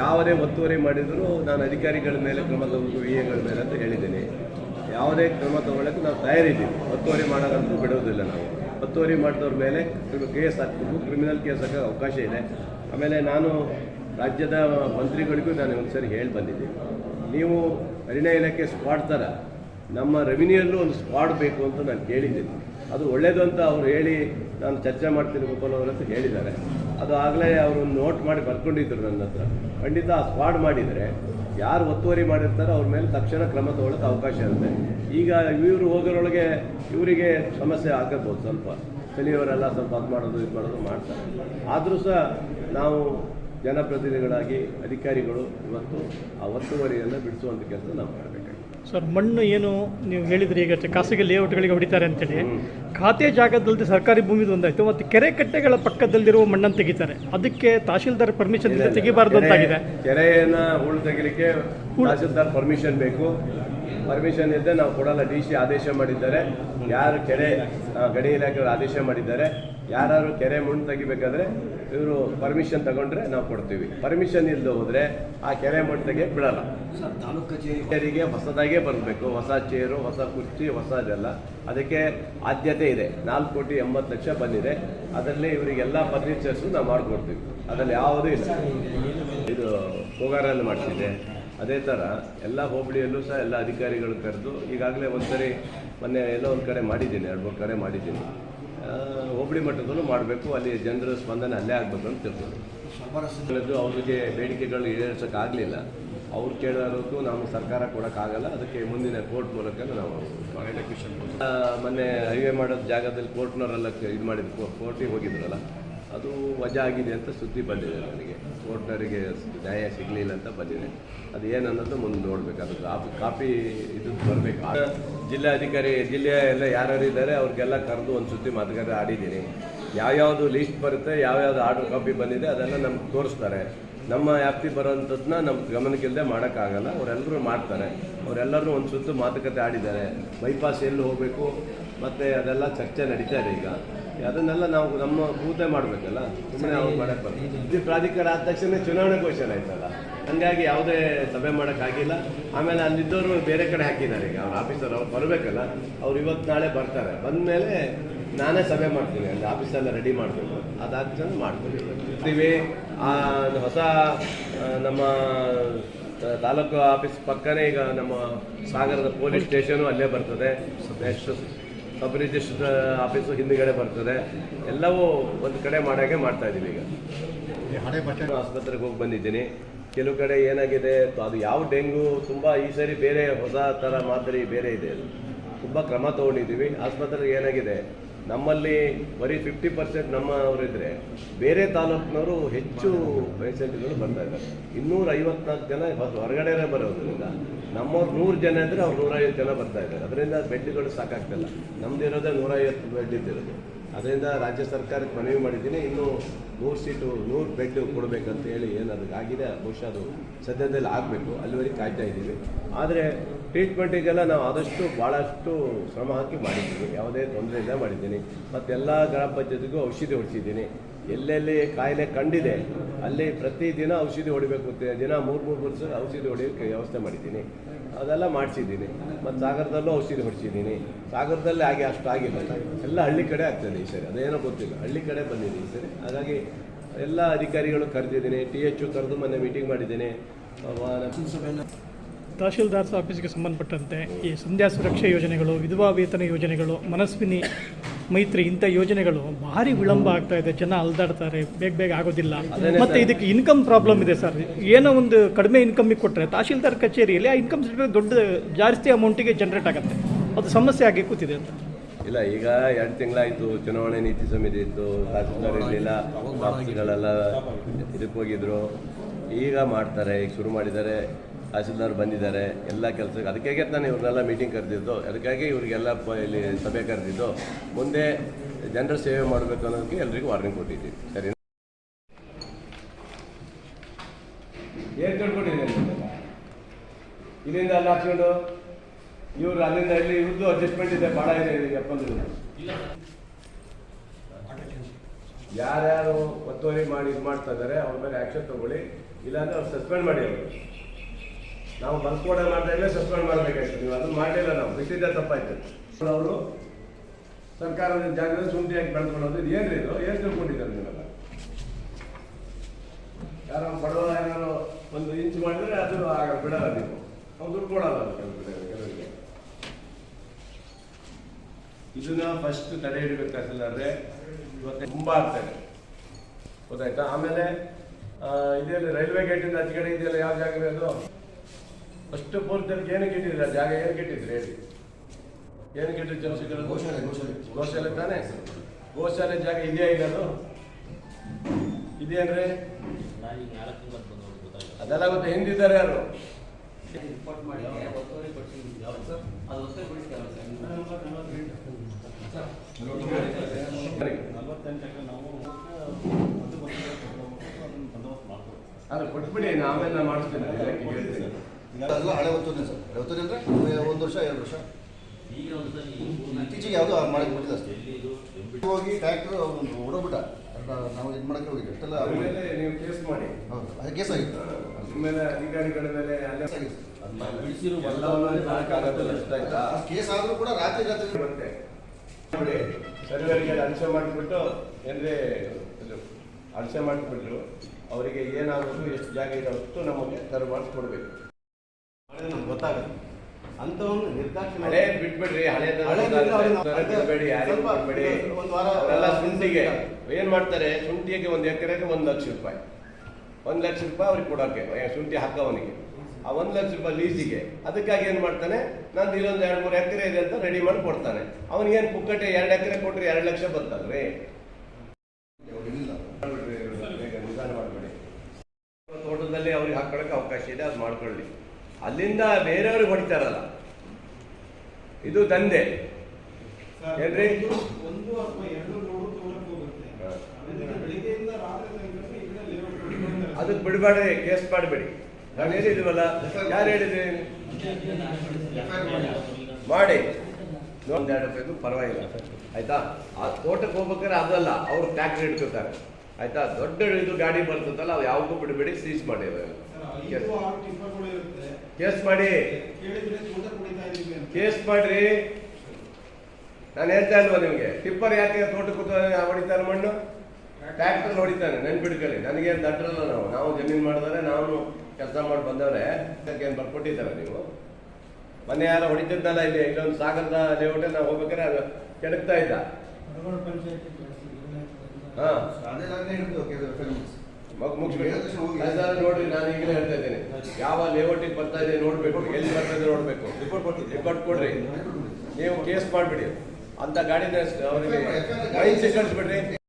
ಯಾವುದೇ ಒತ್ತುವರಿ ಮಾಡಿದರೂ ನಾನು ಅಧಿಕಾರಿಗಳ ಮೇಲೆ ಕ್ರಮ ತಗೋಬೇಕು ವಿ ಎಗಳ ಮೇಲೆ ಅಂತ ಹೇಳಿದ್ದೀನಿ. ಯಾವುದೇ ಕ್ರಮ ತಗೊಳ್ಳೋಕ್ಕೆ ನಾವು ತಯಾರಿದ್ದೀವಿ ಒತ್ತುವರಿ ಮಾಡೋದಂತೂ ಬಿಡೋದಿಲ್ಲ ನಾವು. ಒತ್ತುವರಿ ಮಾಡಿದವ್ರ ಮೇಲೆ ಕೇಸ್ ಹಾಕಬೇಕು ಕ್ರಿಮಿನಲ್ ಕೇಸ್ ಹಾಕೋ ಅವಕಾಶ ಇದೆ. ಆಮೇಲೆ ನಾನು ರಾಜ್ಯದ ಮಂತ್ರಿಗಳಿಗೂ ನಾನು ಒಂದ್ಸರಿ ಹೇಳಿ ಬಂದಿದ್ದೀನಿ ನೀವು ಅರಣ್ಯ ಇಲಾಖೆ ಸ್ಕ್ವಾಡ್ ಥರ ನಮ್ಮ ರೆವಿನ್ಯೂಲ್ಲೂ ಒಂದು ಸ್ಕ್ವಾಡ್ ಬೇಕು ಅಂತ ನಾನು ಕೇಳಿದ್ದೀನಿ ಅದು ಒಳ್ಳೆಯದು ಅಂತ ಅವ್ರು ಹೇಳಿ ನಾನು ಚರ್ಚೆ ಮಾಡ್ತೀನಿ ಗೋಪಾಲ್ ಅಂತ ಹೇಳಿದ್ದಾರೆ. ಅದು ಆಗಲೇ ಅವರು ನೋಟ್ ಮಾಡಿ ಬರ್ಕೊಂಡಿದ್ರು ನನ್ನ ಹತ್ರ. ಖಂಡಿತ ಆ ಸ್ಕ್ವಾಡ್ ಮಾಡಿದರೆ ಯಾರು ಒತ್ತುವರಿ ಮಾಡಿರ್ತಾರೋ ಅವ್ರ ಮೇಲೆ ತಕ್ಷಣ ಕ್ರಮ ತಗೊಳ್ಳೋಕೆ ಅವಕಾಶ ಇರುತ್ತೆ. ಈಗ ಇವರು ಹೋಗೋರೊಳಗೆ ಇವರಿಗೆ ಸಮಸ್ಯೆ ಆಗಬಹುದು ಸ್ವಲ್ಪ. ಕಲಿಯವರೆಲ್ಲ ಸ್ವಲ್ಪ ಅದು ಮಾಡೋದು ಇದು ಮಾಡೋದು ಮಾಡ್ತಾರೆ. ಆದರೂ ಸಹ ನಾವು ಜನಪ್ರತಿನಿಧಿಗಳಾಗಿ ಅಧಿಕಾರಿಗಳು ಇವತ್ತು ಆ ಒತ್ತುವರಿಯನ್ನು ಬಿಡಿಸುವಂಥ ಕೆಲಸ ನಾವು ಮಾಡಬೇಕಾಗಿದೆ. ಸರ್ ಮಣ್ಣು ಏನು ನೀವು ಹೇಳಿದ್ರಿ ಈಗ ಖಾಸಗಿ ಲೇಔಟ್ಗಳಿಗೆ ಹೊಡಿತಾರೆ ಅಂತೇಳಿ. ಖಾತೆ ಜಾಗದಲ್ಲಿ ಸರ್ಕಾರಿ ಭೂಮಿದು ಒಂದಾಯ್ತು ಮತ್ತು ಕೆರೆ ಕಟ್ಟೆಗಳ ಪಕ್ಕದಲ್ಲಿರುವ ಮಣ್ಣನ್ನು ತೆಗಿತಾರೆ. ಅದಕ್ಕೆ ತಹಶೀಲ್ದಾರ್ ಪರ್ಮಿಷನ್ ತೆಗಿಬಾರ್ದು ಅಂತಾಗಿದೆ. ಕೆರೆಯನ್ನು ಹೂಳು ತೆಗಿಲಿಕ್ಕೆ ತಹಶೀಲ್ದಾರ್ ಪರ್ಮಿಷನ್ ಬೇಕು. ಪರ್ಮಿಷನ್ ಇಲ್ಲದೆ ನಾವು ಕೊಡಲ್ಲ. ಡಿ ಸಿ ಆದೇಶ ಮಾಡಿದ್ದಾರೆ. ಯಾರು ಕೆರೆ ಗಡಿ ಇಲಾಖೆಯವರು ಆದೇಶ ಮಾಡಿದ್ದಾರೆ. ಯಾರು ಕೆರೆ ಮಣ್ಣು ತೆಗಿಬೇಕಾದ್ರೆ ಇವರು ಪರ್ಮಿಷನ್ ತಗೊಂಡ್ರೆ ನಾವು ಕೊಡ್ತೀವಿ. ಪರ್ಮಿಷನ್ ಇಲ್ಲದೆ ಹೋದ್ರೆ ಆ ಕೆರೆ ಮಣ್ಣು ತೆಗಿಯಕ್ಕೆ ಬಿಡಲ್ಲ. ಕಚೇರಿಗೆ ಹೊಸದಾಗೇ ಬರಬೇಕು. ಹೊಸ ಚೇರು ಹೊಸ ಕುರ್ಚಿ ಹೊಸ ಇದೆಲ್ಲ ಅದಕ್ಕೆ ಆದ್ಯತೆ ಇದೆ. ನಾಲ್ಕು ಕೋಟಿ ಎಂಬತ್ತು ಲಕ್ಷ ಬಂದಿದೆ. ಅದರಲ್ಲಿ ಇವರಿಗೆಲ್ಲ ಫರ್ನಿಚರ್ಸು ನಾವು ಮಾಡಿಕೊಡ್ತೀವಿ. ಅದರಲ್ಲಿ ಯಾವುದೂ ಇಲ್ಲ. ಇದು ಕೋಗಾರಲ್ಲಿ ಮಾಡಿಸಿದೆ ಅದೇ ಥರ ಎಲ್ಲ ಹೋಬಳಿಯಲ್ಲೂ ಸಹ ಎಲ್ಲ ಅಧಿಕಾರಿಗಳು ಕರೆದು ಈಗಾಗಲೇ ಒಂದ್ಸರಿ ಮೊನ್ನೆ ಎಲ್ಲೋ ಒಂದು ಕಡೆ ಮಾಡಿದ್ದೀನಿ, ಎರಡು ಮೂರು ಕಡೆ ಮಾಡಿದ್ದೀನಿ. ಹೋಬಳಿ ಮಟ್ಟದಲ್ಲೂ ಮಾಡಬೇಕು, ಅಲ್ಲಿ ಜನರ ಸ್ಪಂದನೆ ಅಲ್ಲೇ ಆಗಬೇಕು ಅಂತ ತಿಳ್ಕೊಂಡು ಅವ್ರಿಗೆ ಬೇಡಿಕೆಗಳು ಈಡೇರಿಸೋಕ್ಕಾಗಲಿಲ್ಲ ಅವ್ರು ಕೇಳೋದಕ್ಕೂ ನಾವು ಸರ್ಕಾರ ಕೊಡೋಕ್ಕಾಗಲ್ಲ ಅದಕ್ಕೆ ಮುಂದಿನ ಕೋರ್ಟ್ ಮೂಲಕ ನಾವು ಮೊನ್ನೆ ಹೈವೇ ಮಾಡೋ ಜಾಗದಲ್ಲಿ ಕೋರ್ಟ್ನವರೆಲ್ಲ ಇದು ಮಾಡಿದ್ರು ಕೋರ್ಟಿಗೆ ಹೋಗಿದ್ರಲ್ಲ, ಅದು ವಜಾ ಆಗಿದೆ ಅಂತ ಸುದ್ದಿ ಬಂದಿದೆ ನನಗೆ. ಕೋರ್ಟ್ನವರಿಗೆ ನ್ಯಾಯ ಸಿಗಲಿಲ್ಲ ಅಂತ ಬಂದಿದೆ. ಅದು ಏನನ್ನೋದು ಮುಂದೆ ನೋಡಬೇಕು. ಅದು ಕಾಪಿ ಕಾಪಿ ಇದು ಬರಬೇಕು. ಜಿಲ್ಲಾಧಿಕಾರಿ, ಜಿಲ್ಲೆಯ ಎಲ್ಲ ಯಾರ್ಯಾರು ಇದ್ದಾರೆ, ಅವ್ರಿಗೆಲ್ಲ ಕರೆದು ಒಂದು ಸುತ್ತಿ ಮಾತುಕತೆ ಆಡಿದ್ದೀನಿ. ಯಾವ್ಯಾವುದು ಲೀಸ್ಟ್ ಬರುತ್ತೆ, ಯಾವ್ಯಾವ್ದು ಆರ್ಡರ್ ಕಾಪಿ ಬಂದಿದೆ, ಅದೆಲ್ಲ ನಮ್ಗೆ ತೋರಿಸ್ತಾರೆ. ನಮ್ಮ ವ್ಯಾಪ್ತಿ ಬರೋವಂಥದ್ದನ್ನ ನಮ್ಮ ಗಮನಕ್ಕಿಲ್ಲದೆ ಮಾಡೋಕ್ಕಾಗಲ್ಲ. ಅವರೆಲ್ಲರೂ ಮಾಡ್ತಾರೆ. ಅವರೆಲ್ಲರೂ ಒಂದು ಸುತ್ತು ಮಾತುಕತೆ ಆಡಿದ್ದಾರೆ. ಬೈಪಾಸ್ ಎಲ್ಲಿ ಹೋಗಬೇಕು? ಮತ್ತು ಅದೆಲ್ಲ ಚರ್ಚೆ ನಡೀತಾ ಇದೆ ಈಗ. ಅದನ್ನೆಲ್ಲ ನಾವು ನಮ್ಮ ಕೂತೆ ಮಾಡಬೇಕಲ್ಲ? ಸುಮ್ಮನೆ ಅವ್ರು ಮಾಡಕ್ಕೆ ಇದು ಪ್ರಾಧಿಕಾರ ಆದ ತಕ್ಷಣ ಚುನಾವಣೆ ಘೋಷಣೆ ಆಯ್ತಲ್ಲ? ಹಂಗಾಗಿ ಯಾವುದೇ ಸಭೆ ಮಾಡೋಕ್ಕಾಗಿಲ್ಲ ಆಮೇಲೆ ಅಲ್ಲಿದ್ದವರು ಬೇರೆ ಕಡೆ ಹಾಕಿದ್ದಾರೆ ಈಗ. ಅವ್ರ ಆಫೀಸರ್ ಅವ್ರು ಬರಬೇಕಲ್ಲ? ಅವ್ರು ಇವತ್ತು ನಾಳೆ ಬರ್ತಾರೆ. ಬಂದ ಮೇಲೆ ನಾನೇ ಸಭೆ ಮಾಡ್ತೀನಿ. ಅಲ್ಲಿ ಆಫೀಸೆಲ್ಲ ರೆಡಿ ಮಾಡಬೇಕು. ಅದಾದ ತಕ್ಷಣ ಮಾಡ್ತೀವಿ ಆ ಹೊಸ ನಮ್ಮ ತಾಲೂಕು ಆಫೀಸ್ ಪಕ್ಕನೇ ಈಗ ನಮ್ಮ ಸಾಗರದ ಪೊಲೀಸ್ ಸ್ಟೇಷನು ಅಲ್ಲೇ ಬರ್ತದೆ. ನೆಕ್ಸ್ಟ್ ಸಬ್ ರಿಜಿಸ್ಟರ್ ಆಫೀಸು ಹಿಂದುಗಡೆ ಬರ್ತದೆ. ಎಲ್ಲವೂ ಒಂದು ಕಡೆ ಮಾಡಾಗೆ ಮಾಡ್ತಾ ಇದ್ದೀವಿ ಈಗ. ಆಸ್ಪತ್ರೆಗೆ ಹೋಗಿ ಬಂದಿದ್ದೀನಿ. ಕೆಲವು ಕಡೆ ಏನಾಗಿದೆ ಅದು ಯಾವ ಡೆಂಗು ತುಂಬ ಈ ಸರಿ ಬೇರೆ ಹೊಸ ಥರ ಮಾದರಿ ಬೇರೆ ಇದೆ. ಅದು ತುಂಬ ಕ್ರಮ ತೊಗೊಂಡಿದ್ದೀವಿ. ಆಸ್ಪತ್ರೆಗೆ ಏನಾಗಿದೆ ನಮ್ಮಲ್ಲಿ ಬರೀ ಫಿಫ್ಟಿ ಪರ್ಸೆಂಟ್ ನಮ್ಮವರಿದ್ರೆ ಬೇರೆ ತಾಲೂಕಿನವರು ಹೆಚ್ಚು ಪೇಷಂಟ್ಗಳು ಬರ್ತಾ ಇದ್ದಾರೆ. ಇನ್ನೂರ ಐವತ್ನಾಲ್ಕು ಜನ ಹೊರಗಡೆನೇ ಬರೋದ್ರಿಂದ ನಮ್ಮವ್ರು ನೂರು ಜನ ಇದ್ದರೆ ಅವ್ರು ನೂರೈವತ್ತು ಜನ ಬರ್ತಾ ಇದ್ದಾರೆ. ಅದರಿಂದ ಬೆಡ್ಗಳು ಸಾಕಾಗ್ತಿಲ್ಲ. ನಮ್ದು ಇರೋದೇ ನೂರೈವತ್ತು ಬೆಡ್ ಇದ್ದಿರೋದು. ಅದರಿಂದ ರಾಜ್ಯ ಸರ್ಕಾರಕ್ಕೆ ಮನವಿ ಮಾಡಿದ್ದೀನಿ. ಇನ್ನು ನೂರು ಸೀಟು, ನೂರು ಬೆಡ್ ಕೊಡಬೇಕಂತ ಹೇಳಿ ಏನು ಅದಕ್ಕಾಗಿದೆ ಬಹುಶಃ ಅದು ಸದ್ಯದಲ್ಲಿ ಆಗಬೇಕು. ಅಲ್ಲಿವರೆಗೆ ಕಾಯ್ತಾ ಇದ್ದೀವಿ. ಆದರೆ ಟ್ರೀಟ್ಮೆಂಟಿಗೆಲ್ಲ ನಾವು ಆದಷ್ಟು ಭಾಳಷ್ಟು ಶ್ರಮ ಹಾಕಿ ಮಾಡಿದ್ದೀವಿ. ಯಾವುದೇ ತೊಂದರೆ ಇಲ್ಲ ಮಾಡಿದ್ದೀನಿ. ಮತ್ತು ಎಲ್ಲ ಗ್ರಾಮ ಪಂಚಾಯತಿಗೂ ಔಷಧಿ ಹೊಡಿಸಿದ್ದೀನಿ. ಎಲ್ಲೆಲ್ಲಿ ಕಾಯಿಲೆ ಕಂಡಿದೆ, ಅಲ್ಲಿ ಪ್ರತಿದಿನ ಔಷಧಿ ಹೊಡಿಬೇಕು ದಿನ ಮೂರು ಮೂರು ವರ್ಷ ಔಷಧಿ ಹೊಡಿಯೋಕ್ಕೆ ವ್ಯವಸ್ಥೆ ಮಾಡಿದ್ದೀನಿ. ಅದೆಲ್ಲ ಮಾಡಿಸಿದ್ದೀನಿ. ಮತ್ತು ಸಾಗರದಲ್ಲೂ ಔಷಧಿ ಹೊಡಿಸಿದ್ದೀನಿ. ಸಾಗರದಲ್ಲಿ ಹಾಗೆ ಅಷ್ಟು ಆಗಿಲ್ಲ. ಎಲ್ಲ ಹಳ್ಳಿ ಕಡೆ ಆಗ್ತದೆ ಈ ಸರಿ. ಅದೇನೋ ಗೊತ್ತಿಲ್ಲ. ಹಳ್ಳಿ ಕಡೆ ಬಂದಿದೆ ಈ ಸರಿ. ಹಾಗಾಗಿ ಎಲ್ಲ ಅಧಿಕಾರಿಗಳು ಕರೆದಿದ್ದೀನಿ. ಟಿ ಎಚ್ ಕರೆದು ಮೊನ್ನೆ ಮೀಟಿಂಗ್ ಮಾಡಿದ್ದೀನಿ. ತಹಶೀಲ್ದಾರ್ಸ್ ತಹಶೀಲ್ದಾರ್ ಆಫೀಸ್ಗೆ ಸಂಬಂಧಪಟ್ಟಂತೆ ಈ ಸಂಧ್ಯಾ ಸುರಕ್ಷಾ ಯೋಜನೆಗಳು, ವಿಧವಾ ವೇತನ ಯೋಜನೆಗಳು, ಮನಸ್ವಿನಿ ಮೈತ್ರಿ ಇಂಥ ಯೋಜನೆಗಳು ಭಾರಿ ವಿಳಂಬ ಆಗ್ತಾ ಇದೆ. ಜನ ಅಲ್ದಾಡ್ತಾರೆ ಬೇಗ ಬೇಗ ಆಗೋದಿಲ್ಲ. ಮತ್ತೆ ಇದಕ್ಕೆ ಇನ್ಕಮ್ ಪ್ರಾಬ್ಲಮ್ ಇದೆ ಸರ್. ಏನೋ ಒಂದು ಕಡಿಮೆ ಇನ್ಕಮಿಗೆ ಕೊಟ್ಟರೆ ತಹಶೀಲ್ದಾರ್ ಕಚೇರಿಯಲ್ಲಿ ಆ ಇನ್ಕಮ್ ಸರ್ಟಿಫಿಕೇಟ್ ದೊಡ್ಡ ಜಾಸ್ತಿ ಅಮೌಂಟಿಗೆ ಜನರೇಟ್ ಆಗುತ್ತೆ. ಅದು ಸಮಸ್ಯೆ ಆಗಿ ಕೂತಿದೆ ಅಂತ. ಇಲ್ಲ ಈಗ ಎರಡು ತಿಂಗಳಾಯಿತು. ಚುನಾವಣೆ ನೀತಿ ಸಮಿತಿ ಇತ್ತು. ತಹಸೀಲ್ದಾರ್ ಇರಲಿಲ್ಲ. ಆಫೀಸ್ಗಳೆಲ್ಲ ಇದಕ್ಕೆ ಹೋಗಿದ್ರು. ಈಗ ಮಾಡ್ತಾರೆ ಈಗ ಶುರು ಮಾಡಿದ್ದಾರೆ. ತಹಸೀಲ್ದಾರ್ ಬಂದಿದ್ದಾರೆ, ಎಲ್ಲ ಕೆಲಸ ಅದಕ್ಕಾಗಿ ನಾನು ಇವ್ರನ್ನೆಲ್ಲ ಮೀಟಿಂಗ್ ಕರೆದಿದ್ದು. ಅದಕ್ಕಾಗಿ ಇವರಿಗೆಲ್ಲ ಇಲ್ಲಿ ಸಭೆ ಕರೆದಿದ್ದು. ಮುಂದೆ ಜನರ ಸೇವೆ ಮಾಡಬೇಕು ಅನ್ನೋದಕ್ಕೆ ಎಲ್ರಿಗೂ ವಾರ್ನಿಂಗ್ ಕೊಟ್ಟಿದ್ದೀವಿ. ಸರಿ. ಏನು ಇಲ್ಲಿಂದ ಅಲ್ಲಿ ಹಾಕ್ಸ್ಕೊಂಡು ಇವ್ರು ಅಲ್ಲಿಂದ ಇಲ್ಲಿ ಇವ್ರದ್ದು ಅಡ್ಜಸ್ಟ್ಮೆಂಟ್ ಇದೆ ಭಾಳ ಇದೆ ಅಪ್ಪಂದು ಯಾರ್ಯಾರು ಒತ್ತುವರಿ ಮಾಡಿ ಇದು ಮಾಡ್ತಾ ಇದ್ದಾರೆ, ಅವ್ರ ಮೇಲೆ ಆ್ಯಕ್ಷನ್ ತಗೊಳ್ಳಿ. ಇಲ್ಲಾಂದ್ರೆ ಅವ್ರು ಸಸ್ಪೆಂಡ್ ಮಾಡಿ ಅವರು. ನಾವು ಮಾಡ್ತಾ ಇಲ್ಲ ಸಸ್ಪೆಂಡ್ ಮಾಡಬೇಕಾಯ್ತು. ನೀವು ಅದನ್ನು ಮಾಡಲಿಲ್ಲ ನಾವು, ಬಿಟ್ಟಿದ್ದೆ ತಪ್ಪಾಯ್ತು. ಅವರು ಸರ್ಕಾರದ ಜಾಗದಲ್ಲಿ ಹಾಕಿ ಬೆಳೆದ್ಕೊಳ್ಳೋದು, ಇದು ಏನ್ರಿ ಇದು? ಏನು ತಿಳ್ಕೊಂಡಿದ್ದಾರೆ ನೀವೆಲ್ಲ? ಯಾರು ಬಡವ ಏನಾದ್ರು ಒಂದು ಇಂಚು ಮಾಡಿದ್ರೆ ಅದು ಆಗ ಬಿಡಲ್ಲ ನೀವು. ಅವ್ರು ದುಡ್ಡು ಕೊಡಲ್ಲ ಇದನ್ನ ಫಸ್ಟ್ ತಡೆ ಹಿಡಿಬೇಕು ತಹಸೀಲ್ದಾರ್ರೆ ಇವತ್ತು ತುಂಬ ಆಗ್ತದೆ. ಗೊತ್ತಾಯ್ತಾ? ಆಮೇಲೆ ಇದೆಯಲ್ಲ ರೈಲ್ವೆ ಗೇಟಿಂದ ಆಚೆ ಕಡೆ ಇದೆಯಲ್ಲ, ಯಾವ ಜಾಗ ಅದು ಫಸ್ಟ್ ಪೂರ್ತಿ ಏನಕ್ಕೆ ಕೆಟ್ಟಿದ್ರೆ ಜಾಗ ಏನು ಇಟ್ಟಿದ್ರಿ ಹೇಳಿ. ಏನಕ್ಕೆ ಇಟ್ಟಿದ್ದು ಚಂದ್ರಶೇಖರ್ ಗೋಶಾಲೆ, ಗೋಶಾಲೆ. ಗೋಶಾಲೆ ತಾನೇ? ಗೋಶಾಲೆ ಜಾಗ ಇದೆಯಾ ಅದು ಇದೆಯೇನ್ರಿ ಅದೆಲ್ಲ ಗೊತ್ತ? ಹಿಂದಿದ್ದಾರೆ ಯಾರು? ಅದು ಕೊಟ್ಬಿಡಿ ನಾವೆಲ್ಲ ಮಾಡಿಸ್ತೇನೆ ಅದೆಲ್ಲ ಹಳೆ ಒತ್ತೂರಿನ ಸರ್. ಹಳೆ ಒತ್ತೂರಿ ಅಂದ್ರೆ ಒಂದು ವರ್ಷ ಎರಡು ವರ್ಷ. ಈಗ ಒಂದು ಸಲ ಇತ್ತೀಚೆಗೆ ಯಾವುದೋ ಮಾಡಕ್ಕೆ ಬಿಟ್ಟಿದೆ ಅಷ್ಟೇ. ಹೋಗಿ ಟ್ರ್ಯಾಕ್ಟರ್ ಹೊಡೋಗ್ಬಿಟ್ಟ ನಾವು ಇದು ಮಾಡಕ್ಕೆ ಹೋಗಿ ಅಷ್ಟೆಲ್ಲ ನೀವು ಕೇಸ್ ಮಾಡಿ. ಹೌದು ಅದು ಕೇಸ್ ಆಗಿತ್ತು. ಮೇಲೆ ಅಧಿಕಾರಿಗಳ ಮೇಲೆ ಅಲ್ಲೇ ಆಗಿತ್ತು. ಕೇಸ್ ಆದರೂ ಕೂಡ ರಾತ್ರಿ ರಾತ್ರಿ ಮತ್ತೆ ನೋಡಿ ಸರ್ವರಿಗೆ ಅಳಸೆ ಮಾಡಿಬಿಟ್ಟು ಏನ್ರಿ ಅಂಶ ಅಳಸೆ ಮಾಡಿಬಿಟ್ರು. ಅವರಿಗೆ ಏನಾಗಬೇಕು ಎಷ್ಟು ಜಾಗ ಇದೆ ಅಷ್ಟು ನಮಗೆ ತರ ಮಾಡಿಸ್ಕೊಡ್ಬೇಕು ನಮ್ಗೆ ಗೊತ್ತಾಗುತ್ತೆ ಒಂದು ನಿರ್ದಾಕ್ಷಿಣ್ಯ ಹಳೆ ಬಿಟ್ಬಿಡ್ರಿ ಹಳೆ ಬಿಡಬೇಡಿ ಯಾರಿಗೂ ಬಿಡಬೇಡಿ. ಒಂದು ವಾರ ಅವರೆಲ್ಲ ಶುಂಠಿಗೆ ಏನ್ ಮಾಡ್ತಾರೆ ಶುಂಠಿಗೆ ಒಂದು ಎಕರೆಗೆ ಒಂದು ಲಕ್ಷ ರೂಪಾಯಿ. ಒಂದ್ ಲಕ್ಷ ರೂಪಾಯಿ ಅವ್ರಿಗೆ ಕೊಡೋಕೆ ಶುಂಠಿ ಹಾಕೋವನಿಗೆ. ಆ ಒಂದ್ ಲಕ್ಷ ರೂಪಾಯಿ ಲೀಸಿಗೆ. ಅದಕ್ಕಾಗಿ ಏನು ಮಾಡ್ತಾನೆ ನಂದು ಇಲ್ಲೊಂದು ಎರಡು ಮೂರು ಎಕರೆ ಇದೆ ಅಂತ ರೆಡಿ ಮಾಡಿ ಕೊಡ್ತಾನೆ. ಅವನಿಗೇನು ಪುಕ್ಕಟೆ ಎರಡು ಎಕರೆ ಕೊಟ್ರೆ ಎರಡು ಲಕ್ಷ ಮಾಡಬೇಡಿ. ತೋಟದಲ್ಲಿ ಅವ್ರಿಗೆ ಹಾಕೊಳ್ಳೋಕೆ ಅವಕಾಶ ಇದೆ ಅದು ಮಾಡ್ಕೊಳ್ಳಿ. ಅಲ್ಲಿಂದ ಬೇರೆಯವ್ರಿಗೆ ಹೊಡಿತಾರಲ್ಲ. ಇದು ದಂಧೆ. ಏನ್ರಿ. ಅದಕ್ಕೆ ಬಿಡಬೇಡ್ರಿ ಕೇಸ್ ಮಾಡಬೇಡಿ. ನಾನು ಹೇಳಿದ್ವಲ್ಲ ಯಾರು ಹೇಳಿದ್ರಿ? ಮಾಡಿ. ಒಂದೆರಡು ರೂಪಾಯಿದು ಪರವಾಗಿಲ್ಲ. ಆಯ್ತಾ? ಆ ತೋಟಕ್ಕೆ ಹೋಗ್ಬೇಕಾದ್ರೆ ಅದಲ್ಲ ಅವ್ರು ಟ್ಯಾಕ್ಟ್ರಿ ಇಟ್ಕೋತಾರೆ ಆಯ್ತಾ? ದೊಡ್ಡ ಇದು ಗಾಡಿ ಬರ್ತದಲ್ಲ ಅವು ಯಾವಾಗೂ ಬಿಡಬೇಡಿ ಸೀಸ್ ಮಾಡಿ ಕೇಸ್ ಮಾಡಿ. ತೋಟ ಕೇಸ್ ಮಾಡ್ರಿ. ನಾನು ಹೇಳ್ತಾ ಇಲ್ವಾ ನಿಮಗೆ? ಟಿಪ್ಪರ್ ಯಾಕೆ ತೋಟಕ್ಕೆ ಕೂತ ಹೊಡಿತಾನೆ ಮಣ್ಣು ಟ್ರ್ಯಾಕ್ಟರ್ ಹೊಡಿತಾನೆ ನೆನ್ಪಿಡ್ಕೊಳ್ಳಿ ನನಗೆ ದಡ್ರಲ್ಲ ನಾವು. ನಾವು ಜಮೀನು ಮಾಡಿದ್ರೆ ನಾವು ಕೆಲಸ ಮಾಡಿ ಬಂದವ್ರೆ. ಏನು ಬರ್ಕೊಟ್ಟಿದ್ದಾರೆ ನೀವು? ಮೊನ್ನೆ ಯಾರೋ ಹೊಡಿತಿದ್ದಲ್ಲ ಇಲ್ಲಿ ಇಲ್ಲೊಂದು ಸಾಗರದ ಲೇಔಟ್ ನಾವು ಹೋಗ್ಬೇಕಾದ್ರೆ ಅದು ಕೆಡಕ್ತಾ ಇದ್ದ. ನೋಡ್ರಿ ನಾನು ಈಗಲೇ ಹೇಳ್ತಾ ಇದ್ದೇನೆ. ಯಾವ ಲೇಔಟಿಗೆ ಬರ್ತಾ ಇದೆ ನೋಡ್ಬೇಕು ಎಲ್ಲಿ ಬರ್ತಾ ಇದೆ ನೋಡ್ಬೇಕು. ರಿಪೋರ್ಟ್ ರಿಪೋರ್ಟ್ ಕೊಡ್ರಿ. ನೀವು ಕೇಸ್ ಮಾಡ್ಬಿಡಿ. ಅಂತ ಗಾಡಿನ ಅವರಿಗೆ ಗಾಡಿ ಸಿಕ್ಕಿಸ್ಬಿಡ್ರಿ ಕಳಿಸ್ಬಿಡ್ರಿ